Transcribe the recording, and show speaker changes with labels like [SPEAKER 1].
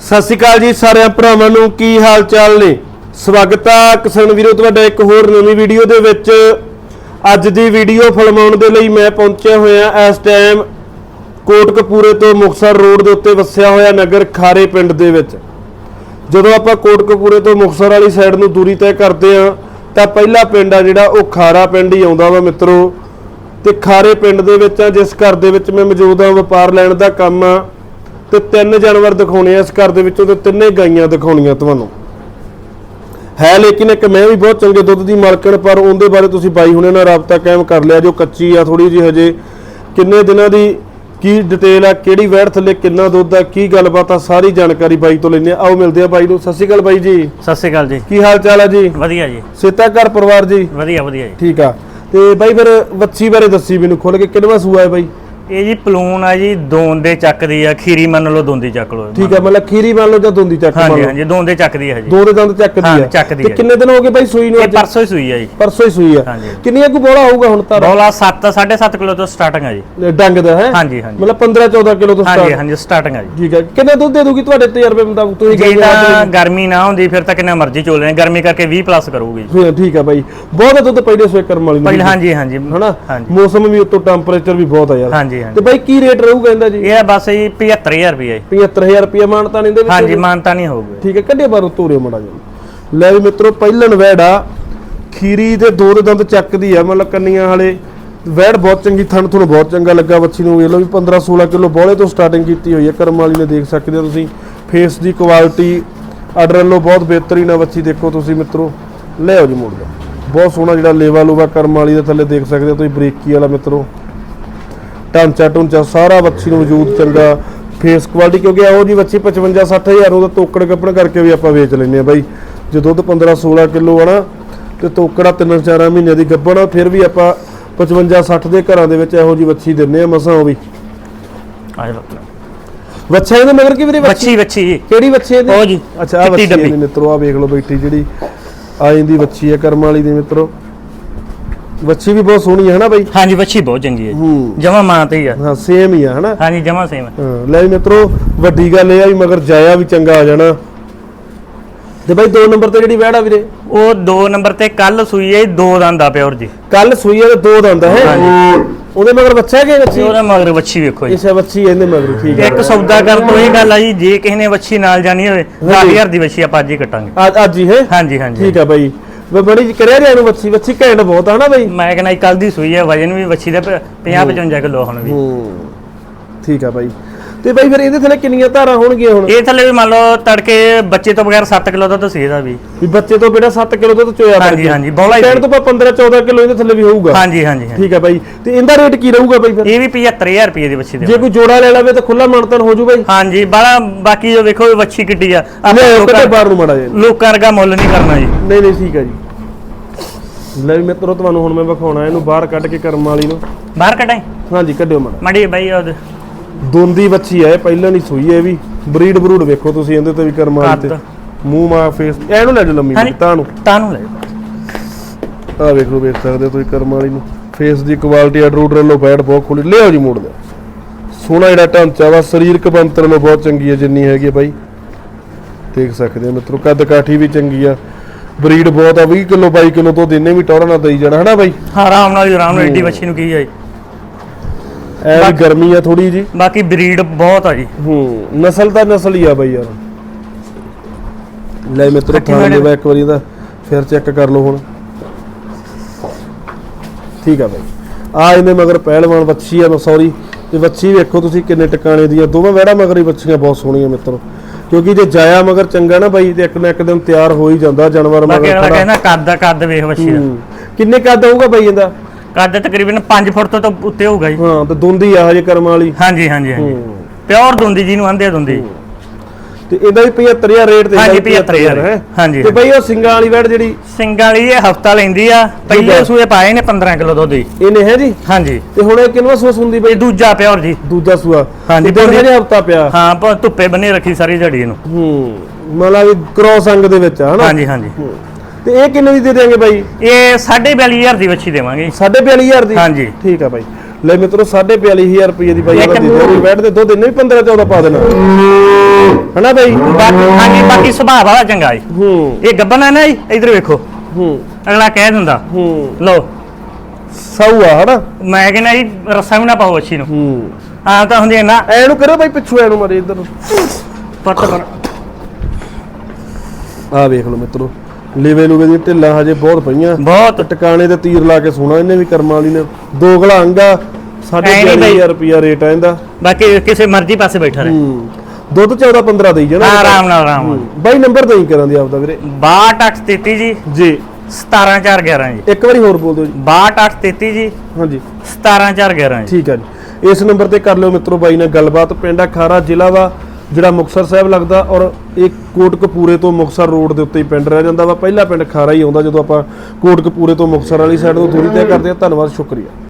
[SPEAKER 1] ਸਤਿ ਸ਼੍ਰੀ ਅਕਾਲ ਜੀ ਸਾਰਿਆਂ ਭਰਾਵਾਂ ਨੂੰ, ਕੀ ਹਾਲ ਚਾਲ ਨੇ? ਸਵਾਗਤ ਆ ਕਿਸਾਨ ਵੀਰੋ, ਤੁਹਾਡਾ ਇੱਕ ਹੋਰ ਨਵੀਂ ਵੀਡੀਓ ਦੇ ਵਿੱਚ। ਅੱਜ ਦੀ ਵੀਡੀਓ ਫਿਲਮਾਉਣ ਦੇ ਲਈ ਮੈਂ ਪਹੁੰਚਿਆ ਹੋਇਆ ਇਸ ਟਾਈਮ ਕੋਟਕਪੂਰੇ ਤੋਂ ਮੁਕਸਰ ਰੋਡ ਦੇ ਉੱਤੇ ਵਸਿਆ ਹੋਇਆ ਨਗਰ ਖਾਰੇ ਪਿੰਡ ਦੇ ਵਿੱਚ। ਜਦੋਂ ਆਪਾਂ ਕੋਟਕਪੂਰੇ ਤੋਂ ਮੁਕਸਰ ਵਾਲੀ ਸਾਈਡ ਨੂੰ ਦੂਰੀ ਤੈਅ ਕਰਦੇ ਆ ਤਾਂ ਪਹਿਲਾ ਪਿੰਡ ਆ ਜਿਹੜਾ, ਉਹ ਖਾਰਾ ਪਿੰਡ ਹੀ ਆਉਂਦਾ ਵਾ ਮਿੱਤਰੋ। ਤੇ ਖਾਰੇ ਪਿੰਡ ਦੇ ਵਿੱਚ ਆ, ਜਿਸ ਘਰ ਦੇ ਵਿੱਚ ਮੈਂ ਮੌਜੂਦ ਆ ਵਪਾਰ ਲੈਣ ਦਾ ਕੰਮ ਆ। ਤੇ ਤਿੰਨ ਜਾਨਵਰ ਦਿਖਾਉਣੇ ਆ ਇਸ ਘਰ ਦੇ ਵਿੱਚੋਂ ਤੇ ਤਿੰਨੇ ਗਾਈਆਂ ਦਿਖਾਉਣੀਆਂ ਤੁਹਾਨੂੰ। ਹੈ ਲੇਕਿਨ ਇੱਕ ਮੈਂ ਵੀ ਬਹੁਤ ਚੰਗੇ ਦੁੱਧ ਦੀ ਮਾਲਕਣ ਪਰ ਉਹਦੇ ਬਾਰੇ ਤੁਸੀਂ ਬਾਈ ਹੁਣੇ ਨਾਲ ਰਾਬਤਾ ਕਾਇਮ ਕਰ ਲਿਆ ਜੋ ਕੱਚੀ ਆ ਥੋੜੀ ਜਿਹੀ ਹਜੇ। ਕਿੰਨੇ ਦਿਨਾਂ ਦੀ ਕੀ ਡਿਟੇਲ ਆ ਕਿਹੜੀ ਵੈੜ ਥੱਲੇ ਕਿੰਨਾ ਦੁੱਧ ਆ ਕੀ ਗੱਲਬਾਤ ਆ ਸਾਰੀ ਜਾਣਕਾਰੀ ਬਾਈ ਤੋਂ ਲੈਣੇ ਆਓ ਮਿਲਦੇ ਆ ਬਾਈ ਨੂੰ। ਸਤਿ ਸ਼੍ਰੀ ਅਕਾਲ ਬਾਈ ਜੀ।
[SPEAKER 2] ਸਤਿ ਸ਼੍ਰੀ ਅਕਾਲ ਜੀ।
[SPEAKER 1] ਕੀ ਹਾਲ ਚਾਲ ਆ ਜੀ?
[SPEAKER 2] ਵਧੀਆ ਜੀ।
[SPEAKER 1] ਸੇਤਾ ਘਰ ਪਰਿਵਾਰ ਜੀ?
[SPEAKER 2] ਵਧੀਆ ਵਧੀਆ ਜੀ।
[SPEAKER 1] ਠੀਕ ਆ। ਤੇ ਬਾਈ ਫਿਰ ਵੱਛੀ ਬਾਰੇ ਦੱਸੀ ਮੈਨੂੰ ਖੁੱਲ ਕੇ ਕਿੰਨਵਾ ਸੂਆ ਹੈ ਬਾਈ?
[SPEAKER 2] ਇਹ ਜੀ ਪਲੂਨ ਆ ਜੀ ਦੋਨ ਦੇ ਚੱਕਦੀ ਆ ਖੀਰੀ ਮੰਨ ਲਓ ਦੋਂਦੀ ਚੱਕ ਲਓ।
[SPEAKER 1] ਠੀਕ ਆ ਮਤਲਬ ਖੀਰੀ ਮੰਨ ਲਓ ਜਾਂ ਦੁੰਦੀ ਚੱਕ ਮੰਨ
[SPEAKER 2] ਹਾਂਜੀ
[SPEAKER 1] ਲਓ?
[SPEAKER 2] ਹਾਂਜੀ ਦੋਨ ਦੇ ਚੱਕਦੀ ਆ ਜੀ।
[SPEAKER 1] ਦੋ ਦੇ ਦੰਦ ਚੱਕਦੀ
[SPEAKER 2] ਹਾਂ,
[SPEAKER 1] ਆ।
[SPEAKER 2] ਚੱਕਦੀ
[SPEAKER 1] ਤੇ
[SPEAKER 2] ਆ।
[SPEAKER 1] ਕਿੰਨੇ ਦਿਨ ਹੋ ਗਏ ਬਾਈ ਸੂਈ ਨੂੰ
[SPEAKER 2] ਇਹ
[SPEAKER 1] ਅੱਜ?
[SPEAKER 2] ਪਰਸੋਂ ਹੀ ਸੂਈ ਆ ਜੀ।
[SPEAKER 1] ਪਰਸੋਂ ਹੀ ਸੂਈ ਆ।
[SPEAKER 2] ਹਾਂਜੀ।
[SPEAKER 1] ਕਿੰਨੀਆਂ ਕੁ ਬੋਲਾ ਹੋਊਗਾ ਹੁਣ ਤਾਂ?
[SPEAKER 2] ਬੋਲਾ 7 7.5 ਕਿਲੋ ਤੋਂ ਸਟਾਰਟਿੰਗ ਆ ਜੀ।
[SPEAKER 1] ਡੰਗ ਦਾ ਹੈ?
[SPEAKER 2] ਹਾਂਜੀ ਹਾਂਜੀ।
[SPEAKER 1] ਮਤਲਬ 15 14 ਕਿਲੋ ਤੋਂ
[SPEAKER 2] ਹਾਂਜੀ
[SPEAKER 1] ਸਟਾਰਟ।
[SPEAKER 2] ਹਾਂਜੀ ਸਟਾਰਟਿੰਗ ਆ ਜੀ।
[SPEAKER 1] ਠੀਕ ਹੈ ਕਿੰਨੇ ਦੁੱਧ ਦੇ ਦੂਗੀ ਤੁਹਾਡੇ ਤਜਰਬੇ ਮੁਤਾਬਕ? ਤੁਸੀਂ
[SPEAKER 2] ਜੇ
[SPEAKER 1] ਗਾਈਆਂ
[SPEAKER 2] ਤਾਂ
[SPEAKER 1] ਰੱਖ
[SPEAKER 2] ਗਰਮੀ ਨਾ ਹੁੰਦੀ ਫਿਰ ਤਾਂ ਕਿੰਨਾ ਮਰਜ਼ੀ ਚੋਲ ਲੈਣੇ। ਗਰਮੀ ਕਰਕੇ 20 ਪਲੱਸ ਕਰੂਗੀ?
[SPEAKER 1] ਹਾਂ, ਠੀਕ ਆ ਬਾਈ। ਬਹੁਤ ਦੁੱਧ ਪਹਿਲੇ ਸੋਏ ਕਰਮ ਵਾਲੀ
[SPEAKER 2] ਹਾਂਜੀ ਹਾਂਜੀ।
[SPEAKER 1] ਹਨਾ?
[SPEAKER 2] ਹਾਂਜੀ।
[SPEAKER 1] ਮੌਸਮ ਵੀ ਉਤੋਂ ਟੈਂਪਰੇਚਰ ਵੀ ਬਹੁਤ ਆ ਯਾਰ।
[SPEAKER 2] ਹਾਂਜੀ
[SPEAKER 1] ਤੇ
[SPEAKER 2] ਹਾਂਜੀ।
[SPEAKER 1] ਬਾਈ ਕੀ ਰੇਟ ਰਹੂਗਾ ਇਹਦਾ ਜੀ?
[SPEAKER 2] ਇਹ ਬਸ ਜੀ 75000 ਰੁਪਏ ਜੀ।
[SPEAKER 1] 75000 ਰੁਪਏ ਮਾਨਤਾ ਨਹੀਂ ਦੇ ਵਿੱਚ
[SPEAKER 2] ਹਾਂਜੀ ਮਾਨਤਾ ਨਹੀਂ ਹੋਊਗਾ।
[SPEAKER 1] ਠੀਕ ਹੈ ਕੱਢੇ ਬਾਰੋ ਤੋਰੇ ਮੜਾ ਜੀ ਲੈ ਵੀ ਮਿੱਤਰੋ ਪਹਿਲਣ ਵੈੜ ਆ। ਖੀਰੀ ਦੇ ਦੋ ਦੇ ਦੰਦ ਚੱਕਦੀ ਆ ਮਤਲਬ ਕੰਨੀਆਂ ਵਾਲੇ। ਵੈੜ ਬਹੁਤ ਚੰਗੀ ਥਣ ਤੁਹਾਨੂੰ ਬਹੁਤ ਚੰਗਾ ਲੱਗਾ ਬੱਚੀ ਨੂੰ। ਵੇਖ ਲਓ ਵੀ 15 16 ਕਿਲੋ ਬੋਲੇ ਤੋਂ ਸਟਾਰਟਿੰਗ ਕੀਤੀ ਹੋਈ ਹੈ ਕਰਮ ਵਾਲੀ ਨੇ ਦੇਖ ਸਕਦੇ ਹੋ ਤੁਸੀਂ। ਫੇਸ ਦੀ ਕੁਆਲਿਟੀ ਆਰਡਰ ਵੱਲੋਂ ਬਹੁਤ ਬਿਹਤਰੀਨ ਆ ਬੱਚੀ ਦੇਖੋ ਤੁਸੀਂ ਮਿੱਤਰੋ। ਲੈ ਆਓ ਜੀ ਮੋੜ ਬਹੁਤ ਸੋਹਣਾ ਜਿਹੜਾ ਲੇਵਾ ਲੂਵਾ ਕਰਮ ਵਾਲੀ ਦੇ ਥੱਲੇ ਦੇਖ ਸਕਦੇ ਹੋ ਤੁਸੀਂ ਬਰੀਕੀ ਵਾਲਾ ਮਿੱਤਰੋ। ਢਾਂਚਾ ਢੁੰਚਾ ਸਾਰਾ ਬੱਚੀ ਨੂੰ ਵਜੂਦ ਚੰਗਾ ਫੇਸ ਕੁਆਲਿਟੀ ਕਿਉਂਕਿ ਇਹੋ ਜੀ ਬੱਚੀ 55 60000 ਉਹਦਾ ਤੋਕੜ ਕੱਪਣ ਕਰਕੇ ਵੀ ਆਪਾਂ ਵੇਚ ਲੈਂਦੇ ਆ ਬਾਈ। ਜੇ ਦੁੱਧ 15 16 ਕਿਲੋ ਆ ਨਾ ਤੇ ਤੋਕੜਾ 3-4 ਮਹੀਨਿਆਂ ਦੀ ਗੱਭਣ ਫਿਰ ਵੀ ਆਪਾਂ 55 60 ਦੇ ਘਰਾਂ ਦੇ ਵਿੱਚ ਇਹੋ ਜੀ ਬੱਚੀ ਦਿੰਨੇ ਆ ਮਸਾਂ ਉਹ ਵੀ।
[SPEAKER 2] ਆ ਜਾ ਬੱਕਰਾ।
[SPEAKER 1] ਬੱਚਾ ਇਹਦੇ ਮਗਰ ਕੀ ਵੀਰੇ
[SPEAKER 2] ਵੱਛੀ? ਜੀ।
[SPEAKER 1] ਕਿਹੜੀ ਬੱਚੀ ਇਹਦੀ?
[SPEAKER 2] ਉਹ ਜੀ,
[SPEAKER 1] ਅੱਛਾ ਬੱਚੀ ਮਿੱਤਰੋ ਆ ਵੇਖ ਲਓ ਬੈਠੀ ਜਿਹੜੀ ਆ ਜਾਂਦੀ ਬੱਚੀ ਹੈ ਕਰਮ ਵਾਲੀ ਦੀ ਮਿੱਤਰੋ। ਬੱਚੀ ਵੀ ਬਹੁਤ ਸੋਹਣੀ ਹੈ ਹਨਾ ਬਾਈ?
[SPEAKER 2] ਹਾਂਜੀ ਵੱਛੀ ਬਹੁਤ ਚੰਗੀ ਹੈ ਜਮਾ ਮਾਂ ਤੇ ਹੀ ਆ।
[SPEAKER 1] ਹਾਂ ਸੇਮ ਹੀ ਆ ਹਨਾ?
[SPEAKER 2] ਹਾਂਜੀ ਜਮਾ ਸੇਮ
[SPEAKER 1] ਹਾਂ ਲੈ ਵੀ ਮਿੱਤਰੋ ਵੱਡੀ ਗੱਲ ਇਹ ਆ ਵੀ ਮਗਰ ਜਾਇਆ ਵੀ ਚੰਗਾ ਆ ਜਾਣਾ। ਤੇ ਬਾਈ ਦੋ ਨੰਬਰ ਤੇ ਜਿਹੜੀ ਵੈੜ ਆ ਵੀਰੇ?
[SPEAKER 2] ਉਹ 2 ਨੰਬਰ ਤੇ ਕੱਲ ਸੂਈ ਹੈ ਦੋ ਦੰਦ ਆ ਪਿਓਰ ਜੀ।
[SPEAKER 1] ਕੱਲ ਸੂਈ ਤੇ ਦੋ ਦੰਦ ਹੈ? ਉਹਦੇ ਮਗਰ ਬੱਚਾ ਕਿ
[SPEAKER 2] ਤੇ
[SPEAKER 1] ਬੱਚੀ
[SPEAKER 2] ਉਹਦੇ ਮਗਰ ਵੱਛੀ ਵੇਖੋ ਜੀ।
[SPEAKER 1] ਇਸੇ ਬੱਚੀ ਇਹਦੇ ਮਗਰ ਠੀਕ ਹੈ
[SPEAKER 2] ਇੱਕ ਸੌਦਾ ਕਰਨ ਤੋਂ ਇਹ ਗੱਲ ਆ ਜੀ ਜੇ ਕਿਸੇ ਨੇ ਵੱਛੀ ਨਾਲ ਜਾਣੀ ਹੋਵੇ 10000 ਦੀ ਵੱਛੀ ਆਪਾਂ ਅੱਜ ਹੀ ਕਟਾਂਗੇ।
[SPEAKER 1] ਅੱਜ ਅੱਜ ਹੀ ਹੈ?
[SPEAKER 2] ਹਾਂਜੀ ਹਾਂਜੀ।
[SPEAKER 1] ਠੀਕ ਆ ਬਾਈ। ਬ- ਬੜੀ ਕਰਿਆ ਰਿਆ ਨੂੰ ਬੱਚੀ ਬੱਚੀ ਘੈਂਟ ਬਹੁਤ ਆ ਨਾ ਬਾਈ।
[SPEAKER 2] ਮੈਂ ਕਹਿੰਦਾ ਕੱਲ ਦੀ ਸੂਈ ਹੈ ਵਜਨ ਵੀ ਵੱਛੀ ਦਾ 50 55 ਕਿਲੋ ਹੁਣ ਵੀ।
[SPEAKER 1] ਹੂੰ। ਠੀਕ ਆ ਬਾਈ। ਤੇ ਬਾਈ ਫਿਰ ਇਹਦੇ ਥੱਲੇ ਕਿੰਨੀਆਂ ਧਾਰਾਂ ਹੋਣਗੀਆਂ ਹੁਣ?
[SPEAKER 2] ਇਹ ਥੱਲੇ ਵੀ ਮੰਨ ਲਓ ਤੜਕੇ ਬੱਚੇ ਤੋਂ ਬਗੈਰ 7 ਕਿਲੋ ਦਾ ਤਾਂ ਸੀ ਇਹਦਾ ਵੀ।
[SPEAKER 1] ਵੀ ਬੱਚੇ ਤੋਂ ਬੇਟਾ 7 ਕਿਲੋ ਦੁੱਧ ਚੋਇਆ
[SPEAKER 2] ਹਾਂਜੀ, ਹਾਂਜੀ, ਬੌਲਾ ਹੀ
[SPEAKER 1] ਕਹਿਣ ਤੋਂ ਬਾਅਦ 15 14 ਕਿਲੋ ਇਹਦੇ ਥੱਲੇ ਵੀ ਹੋਊਗਾ।
[SPEAKER 2] ਹਾਂਜੀ ਹਾਂਜੀ
[SPEAKER 1] ਠੀਕ ਆ ਬਾਈ। ਤੇ ਇਹਦਾ ਰੇਟ ਕੀ ਰਹੂਗਾ ਬਾਈ ਫਿਰ?
[SPEAKER 2] ਇਹ ਵੀ 75000 ਰੁਪਏ ਦੀ ਵੱਛੀ ਦੇ
[SPEAKER 1] ਜੇ ਕੋਈ ਜੋੜਾ ਲੈ ਲਵੇ ਤਾਂ ਖੁੱਲਾ ਮਨਤਨ ਹੋ ਜੂ ਬਾਈ।
[SPEAKER 2] ਹਾਂਜੀ ਬਾਲਾ ਬਾਕੀ ਜੋ ਵੇਖੋ ਇਹ ਵੱਛੀ ਕਿੱਡੀ ਆ। ਆਪਾਂ ਲੋਕਾਂ-
[SPEAKER 1] ਬਾਹਰ ਨੂੰ ਮੜਾ ਜੇ
[SPEAKER 2] ਲੋਕਾਂ ਵਰਗਾ ਮੁੱਲ ਨਹੀਂ ਕਰਨਾ ਜੀ।
[SPEAKER 1] ਨਹੀਂ ਨਹੀਂ ਠੀਕ ਆ ਜੀ। ਲੈ ਵੀ ਮਿੱਤਰੋ ਤੁਹਾਨੂੰ ਹੁਣ ਮੈਂ ਵਿਖਾਉਣਾ ਇਹਨੂੰ ਬਾਹਰ ਕੱਢ ਕੇ ਕਰਮ ਵਾਲੀ ਨੂੰ।
[SPEAKER 2] ਬਾਹਰ ਕਟਾਈ
[SPEAKER 1] ਹਾਂਜੀ ਕੱਢਿਓ ਮੜਾ।
[SPEAKER 2] ਮੜੀ ਬਾਈ ਉਹ
[SPEAKER 1] ਦੋਂਦੀ ਬੱਚੀ ਹੈ ਪਹਿਲਾਂ ਨਹੀਂ ਸੂਈ ਹੈ ਵੀ ਬਰੀਡ ਬਰੂਡ ਵੇਖੋ ਤੁਸੀਂ ਇਹਦੇ ਤੇ ਵੀ ਕਰਮ ਤੇ। ਮੂੰਹ ਮਾ ਫੇਸ ਇਹਨੂੰ ਲੈ ਜਾਓ ਲੰਮੀ। ਤਾਂ ਨੂੰ
[SPEAKER 2] ਤਾਂ ਨੂੰ ਲੈ
[SPEAKER 1] ਆ ਵੇਖ ਲਓ ਵੇਖ ਸਕਦੇ ਹੋ ਤੁਸੀਂ ਕਰਮ ਵਾਲੀ ਨੂੰ। ਫੇਸ ਦੀ ਕੁਆਲਿਟੀ ਅਡਰੂਡ ਰੈਲੋ ਬੈਡ ਬਹੁਤ ਖੁੱਲੀ। ਲਿਆਓ ਜੀ ਮੋੜ ਦੇ। ਸੋਹਣਾ ਜਿਹੜਾ ਢਾਂਚਾ ਵਾ ਸਰੀਰਕ ਬੰਤਰ ਨੂੰ ਬਹੁਤ ਚੰਗੀ ਹੈ ਜਿੰਨੀ ਹੈਗੀ ਹੈ ਬਾਈ। ਦੇਖ ਸਕਦੇ ਹੋ ਮਿੱਤਰੋ ਕੱਦ ਕਾਠੀ ਵੀ ਚੰਗੀ ਆ। ਬਰੀਡ ਬਹੁਤ ਆ 20 ਕਿਲੋ 22 ਕਿਲੋ ਤੋਂ ਦਿਨੇ ਵੀ ਟੌਰਾ ਨਾ ਦਈ ਜਾਣਾ ਹਨਾ ਬਾਈ?
[SPEAKER 2] ਹਾਂ ਆਰਾਮ ਨਾਲ ਆਰਾਮ ਨਾਲ ਏਡੀ ਵੱਛੀ ਨੂੰ ਕੀ ਜੀ।
[SPEAKER 1] ਐ ਵੀ ਗਰਮੀ ਆ ਥੋੜੀ ਜੀ
[SPEAKER 2] ਬਾਕੀ ਬਰੀਡ ਬਹੁਤ ਆ ਜੀ।
[SPEAKER 1] ਹੂੰ ਨਸਲ ਤਾਂ ਨਸਲ ਹੀ ਆ ਬਾਈ ਯਾਰ। ਲੈ ਮਿੱਤਰੋ
[SPEAKER 2] ਕੱਟੀ
[SPEAKER 1] ਥਾਂ
[SPEAKER 2] ਮੈਡਮ।
[SPEAKER 1] ਇੱਕ ਵਾਰੀ ਦਾ ਫਿਰ ਚੈੱਕ ਕਰ ਲਓ ਹੁਣ। ਠੀਕ ਆ ਬਾਈ। ਆ ਇਹਦੇ ਮਗਰ ਪਹਿਲਵਾਨ ਬੱਚੀ ਆ ਸੌਰੀ ਤੇ ਬੱਚੀ ਵੇਖੋ ਤੁਸੀਂ ਕਿੰਨੇ ਟਿਕਾਣੇ ਦੀ ਆ ਦੋਵਾਂ ਵਹਿੜਾ ਮਗਰ ਹੀ ਬੱਚੀਆਂ ਬਹੁਤ ਸੋਹਣੀਆਂ ਮਿੱਤਰੋ। ਕਿਉਂਕਿ ਜੇ ਜਾਇਆ ਮਗਰ ਚੰਗਾ ਨਾ ਬਾਈ ਤੇ ਇੱਕ ਨਾ ਇੱਕ ਦਿਨ ਤਿਆਰ ਹੋ ਹੀ ਜਾਂਦਾ ਜਾਨਵਰ
[SPEAKER 2] ਬਾਕੀ
[SPEAKER 1] ਮਗਰ
[SPEAKER 2] ਅਗਲਾ
[SPEAKER 1] ਖੜਾ।
[SPEAKER 2] ਕਹਿੰਦਾ ਕੱਦ ਦਾ ਕੱਦ ਵੇਖ ਵੱਛੀ ਦਾ।
[SPEAKER 1] ਹੂੰ। ਕਿੰਨੇ ਕੱਦ ਹੋਊਗਾ ਬਾਈ ਇਹਦਾ?
[SPEAKER 2] ਕੱਦ ਤਕਰੀਬਨ 5 ਫੁੱਟ ਤੋਂ ਤਾਂ ਉੱਤੇ ਹੋਊਗਾ ਜੀ।
[SPEAKER 1] ਹਾਂ ਤੇ ਦੁੰਦੀ ਆ ਹਜੇ ਕਰਮ ਵਾਲੀ।
[SPEAKER 2] ਹਾਂਜੀ ਹਾਂਜੀ ਹਾਂਜੀ।
[SPEAKER 1] ਹੂੰ।
[SPEAKER 2] ਪਿਓਰ ਦੁੰਦੀ ਜੀ ਨੂੰ ਆਂਦੇ ਆ ਦੁੰਦੀ।
[SPEAKER 1] ਤੇ ਇਹਦਾ ਵੀ 75000 ਰੇਟ ਤੇ
[SPEAKER 2] ਹਾਂਜੀ,
[SPEAKER 1] ਇਹਦਾ ਵੀ
[SPEAKER 2] 75,000
[SPEAKER 1] ਹੈ?
[SPEAKER 2] ਹਾਂਜੀ,
[SPEAKER 1] ਤੇ ਬਾਈ ਉਹ ਸਿੰਘਾਂ ਵਾਲੀ ਵੈੜ ਜਿਹੜੀ?
[SPEAKER 2] ਸਿੰਘਾਂ ਵਾਲੀ ਇਹ ਹਫਤਾ ਲੈਂਦੀ ਆ। ਪਹਿਲੇ ਸੂਏ ਪਾਏ ਨੇ 15 ਕਿਲੋ ਦੁੱਧ ਦੀ
[SPEAKER 1] ਇਹਨੇ ਹੈ ਜੀ?
[SPEAKER 2] ਹਾਂਜੀ।
[SPEAKER 1] ਤੇ ਹੁਣ ਇਹ ਕਿੰਨਵਾ ਸੂਸ ਹੁੰਦੀ
[SPEAKER 2] ਇਹ
[SPEAKER 1] ਬਈ
[SPEAKER 2] ਦੂਜਾ ਪਿਓਰ ਜੀ।
[SPEAKER 1] ਦੂਜਾ ਸੂਆ।
[SPEAKER 2] ਹਾਂਜੀ,
[SPEAKER 1] ਤੇ
[SPEAKER 2] ਦੋਨੇ-
[SPEAKER 1] ਹਫਤਾ ਪਿਆ?
[SPEAKER 2] ਹਾਂ ਪ- ਧੁੱਪੇ ਬੰਨੇ ਰੱਖੀ ਸਾਰੀ ਝੜੀ ਨੂੰ
[SPEAKER 1] ਹੂੰ। ਮਤਲਬ ਵੀ ਕ੍ਰੋਸ ਅੰਗ ਦੇ ਵਿੱਚ ਆ ਹਨਾ?
[SPEAKER 2] ਹਾਂਜੀ ਹਾਂਜੀ।
[SPEAKER 1] ਹੂੰ। ਤੇ ਇਹ ਕਿੰਨੇ ਦੀ ਦੇ ਦੇਾਂਗੇ ਬਾਈ?
[SPEAKER 2] ਇਹ 42500 ਦੀ ਵੱਛੀ ਦੇਵਾਂਗੇ।
[SPEAKER 1] 42500 ਦੀ?
[SPEAKER 2] ਹਾਂਜੀ।
[SPEAKER 1] ਠੀਕ ਆ ਬਾਈ। ਲੈ ਮਿੱਤਰੋ 42500 ਰੁਪਏ ਦੀ ਬਾਈ ਇਹਦਾ ਦੇ ਦਿਓ ਬੈਠ ਦੇ ਦੁੱਧ ਇਹਨੇ ਵੀ 15 14 ਪਾ ਦੇਣਾ। ਹਨਾ ਬਾਈ?
[SPEAKER 2] ਬਾਕੀ ਹਾਂਜੀ ਬਾਕੀ ਸੁਭਾਅ ਵਾਲਾ ਚੰਗਾ ਜੀ
[SPEAKER 1] ਹੂੰ।
[SPEAKER 2] ਇਹ ਗੱਬਨ ਹੈ ਨਾ ਜੀ ਇਧਰ ਵੇਖੋ।
[SPEAKER 1] ਹੂੰ।
[SPEAKER 2] ਅਗਲਾ ਕਹਿ ਦਿੰਦਾ।
[SPEAKER 1] ਹੂੰ।
[SPEAKER 2] ਲਓ।
[SPEAKER 1] ਸਾਊ ਆ ਹਨਾ?
[SPEAKER 2] ਮੈਂ ਕਹਿੰਦਾ ਜੀ ਰੱਸਾ ਵੀ ਨਾ ਪਾਓ ਅੱਛੀ ਨੂੰ।
[SPEAKER 1] ਹੂੰ।
[SPEAKER 2] ਆ ਤਾਂ ਹੁੰਦੀ ਨਾ।
[SPEAKER 1] ਐ ਨੂੰ ਕਰੋ ਬਾਈ ਪਿੱਛੋਂ ਐ ਨੂੰ ਮਾਰੇ ਇੱਧਰ।
[SPEAKER 2] ਪੱਟ ਪਰ
[SPEAKER 1] ਆ ਵੇਖ ਲਓ ਮਿੱਤਰੋ। ਲੇਵੇ ਲੂਵੇ ਦੀਆਂ ਢਿੱਲਾਂ ਹਜੇ ਬਹੁਤ ਪਈਆਂ।
[SPEAKER 2] ਬਹੁਤ।
[SPEAKER 1] ਟਿਕਾਣੇ ਤੇ ਤੀਰ ਲਾ ਕੇ ਸੋਣਾ ਇਹਨੇ ਵੀ ਕਰਮਾਂ ਵਾਲੀ ਨੇ। ਦੋ ਗਲਾ ਅੰਗਾ ਸਾਢੇ
[SPEAKER 2] ਐ ਨੀ ਬਾਈ।
[SPEAKER 1] 40000 ਰੁਪਿਆ ਰੇਟ ਆ ਇਹਦਾ।
[SPEAKER 2] ਬਾਕੀ ਕਿਸੇ ਮਰਜ਼ੀ ਪਾਸੇ ਬੈਠਾ ਰਹੇ।
[SPEAKER 1] ਹੂੰ। ਦੁੱਧ 14 15 ਦੇਈ ਜਾਣਾ।
[SPEAKER 2] ਹਾਂ, ਆਰਾਮ ਨਾਲ ਆਰਾਮ
[SPEAKER 1] ਹੂੰ। ਬਾਈ ਨੰਬਰ ਦੇਈ ਕਰਾਂ ਦੀ ਆਪਦਾ ਵੀਰੇ।
[SPEAKER 2] 6233 ਜੀ।
[SPEAKER 1] ਜੀ।
[SPEAKER 2] 17411 ਜੀ।
[SPEAKER 1] ਇੱਕ ਵਾਰੀ ਹੋਰ ਬੋਲ ਦਿਓ ਜੀ।
[SPEAKER 2] 6233 ਜੀ।
[SPEAKER 1] ਹਾਂਜੀ।
[SPEAKER 2] 17411 ਜੀ।
[SPEAKER 1] ਠੀਕ ਆ ਜੀ। ਇਸ ਨੰਬਰ ਤੇ ਕਰ ਲਿਓ ਮਿੱਤਰੋ ਬਾਈ ਨਾਲ ਗੱਲਬਾਤ। ਪਿੰਡ ਆ ਖਾਰਾ ਜ਼ਿਲ੍ਹਾ ਵਾ ਜਿਹੜਾ ਮੁਕਤਸਰ ਸਾਹਿਬ ਲੱਗਦਾ ਔਰ ਇਹ ਕੋਟਕਪੂਰੇ ਤੋਂ ਮੁਕਤਸਰ ਰੋਡ ਦੇ ਉੱਤੇ ਹੀ ਪਿੰਡ ਰਹਿ ਜਾਂਦਾ ਵਾ। ਪਹਿਲਾ ਪਿੰਡ ਖਾਰਾ ਹੀ ਆਉਂਦਾ ਜਦੋਂ ਆਪਾਂ ਕੋਟਕਪੂਰੇ ਤੋਂ ਮੁਕਤਸਰ ਵਾਲੀ ਸਾਈਡ ਨੂੰ ਦੂਰੀ ਤੈਅ ਕਰਦੇ ਆ ਧੰਨਵਾਦ, ਸ਼ੁਕਰੀਆ।